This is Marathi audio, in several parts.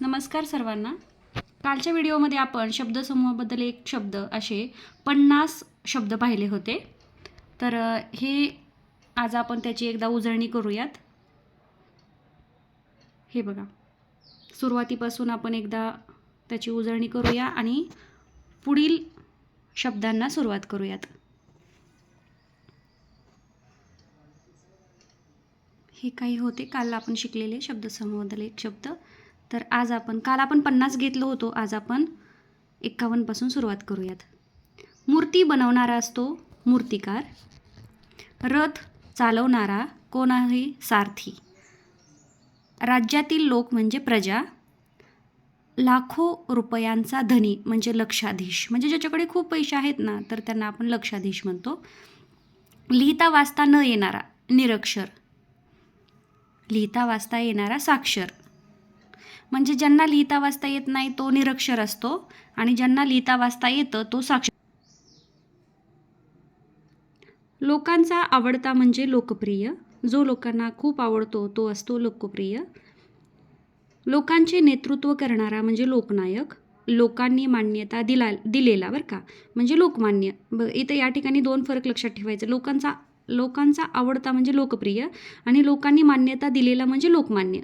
नमस्कार सर्वांना. कालच्या व्हिडिओमध्ये आपण शब्दसमूहाबद्दल एक शब्द असे पन्नास शब्द पाहिले होते. तर हे आज आपण त्याची एकदा उजळणी करूयात. हे बघा. सुरुवातीपासून आपण एकदा त्याची उजळणी करूया आणि पुढील शब्दांना सुरुवात करूयात. हे काही होते. काल आपण शिकलेले शब्दसमूहाबद्दल एक शब्द. तर आज आपण काल आपण पन्नास घेतलो होतो आज आपण एक्कावन्नपासून सुरुवात करूयात. मूर्ती बनवणारा असतो मूर्तिकार. रथ चालवणारा कोण आहे सारथी. राज्यातील लोक म्हणजे प्रजा. लाखो रुपयांचा धनी म्हणजे लक्षाधीश. म्हणजे ज्याच्याकडे खूप पैसे आहेत ना तर त्यांना आपण लक्षाधीश म्हणतो. लिहिता वाचता न येणारा निरक्षर. लिहिता वाचता येणारा साक्षर. म्हणजे ज्यांना लिहिता वाचता येत नाही तो निरक्षर असतो. आणि ज्यांना लिहिता वाचता येतं तो साक्षर लोकांचा आवडता म्हणजे लोकप्रिय. जो लोकांना खूप आवडतो तो असतो लोकप्रिय. लोकांचे नेतृत्व करणारा म्हणजे लोकनायक. लोकांनी मान्यता दिला दिलेला बरं का. म्हणजे लोकमान्य. ब इथं या ठिकाणी दोन फरक लक्षात ठेवायचं. लोकांचा लोकांचा आवडता म्हणजे लोकप्रिय आणि लोकांनी मान्यता दिलेला म्हणजे लोकमान्य.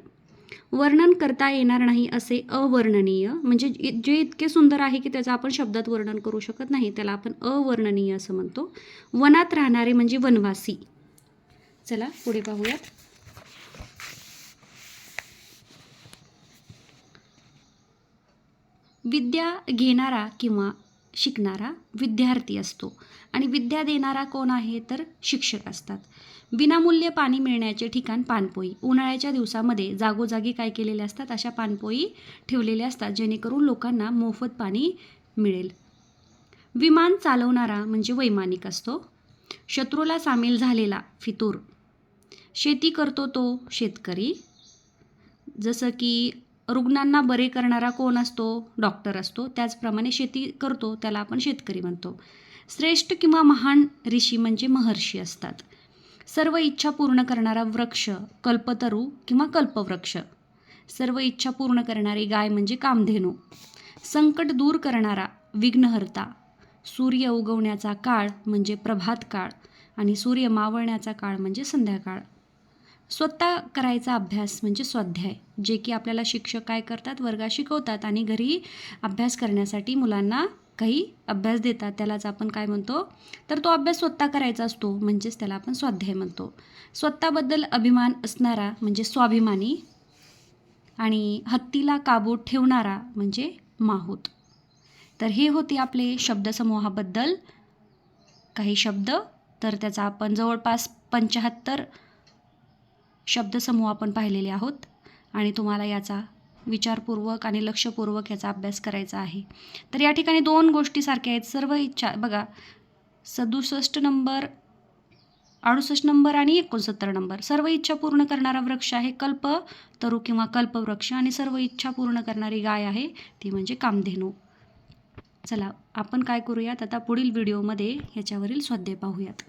वर्णन करता येणार नाही असे अवर्णनीय म्हणजे जे इतके सुंदर आहे की त्याचं आपण शब्दात वर्णन करू शकत नाही त्याला आपण अवर्णनीय असं म्हणतो. वनात राहणारे म्हणजे वनवासी. चला पुढे पाहूयात. विद्या घेणारा किंवा शिकणारा विद्यार्थी असतो. आणि विद्या देणारा कोण आहे? तर शिक्षक असतात. विनामूल्य पाणी मिळण्याचे ठिकाण पानपोई. उन्हाळ्याच्या दिवसामध्ये जागोजागी काय केलेले असतात? अशा पानपोई ठेवलेल्या असतात जेणेकरून लोकांना मोफत पाणी मिळेल. विमान चालवणारा म्हणजे वैमानिक असतो. शत्रूला सामील झालेला फितूर. शेती करतो तो शेतकरी. जसं की रुग्णांना बरे करणारा कोण असतो? डॉक्टर असतो. त्याचप्रमाणे शेती करतो त्याला आपण शेतकरी म्हणतो. श्रेष्ठ किंवा महान ऋषी म्हणजे महर्षी असतात. सर्व इच्छा पूर्ण करणारा वृक्ष कल्पतरू किंवा कल्पवृक्ष. सर्व इच्छा पूर्ण करणारी गाय म्हणजे कामधेनू. संकट दूर करणारा विघ्नहर्ता. सूर्य उगवण्याचा काळ म्हणजे प्रभात काळ आणि सूर्य मावळण्याचा काळ म्हणजे संध्याकाळ. स्वतः करायचा अभ्यास म्हणजे स्वाध्याय जे की आपल्याला शिक्षक काय करतात? वर्गात शिकवतात आणि घरी अभ्यास करण्यासाठी मुलांना काही अभ्यास देतात त्यालाच आपण काय म्हणतो? तर तो अभ्यास स्वतः करायचा असतो म्हणजेच त्याला आपण स्वाध्याय म्हणतो. स्वतःबद्दल अभिमान असणारा म्हणजे स्वाभिमानी आणि हत्तीला काबूत ठेवणारा म्हणजे माहूत. तर हे होते आपले शब्दसमूहाबद्दल. काही शब्द तर त्याचा आपण जवळपास पंच्याहत्तर शब्दसमूह आपण पाहिलेले आहोत. आणि तुम्हाला याचा विचारपूर्वक आणि लक्षपूर्वक याचा अभ्यास करायचा आहे. तर या ठिकाणी दोन गोष्टी सारख्या आहेत. सर्व इच्छा बघा सदुसष्ट नंबर अडुसष्ट नंबर आणि एकोणसत्तर नंबर. सर्व इच्छा पूर्ण करणारा वृक्ष आहे कल्प तरु किंवा कल्पवृक्ष आणि सर्व इच्छा पूर्ण करणारी गाय आहे ती म्हणजे कामधेनू. चला आपण काय करूयात? आता पुढील व्हिडिओमध्ये ह्याच्यावरील स्वाध्याय पाहूयात.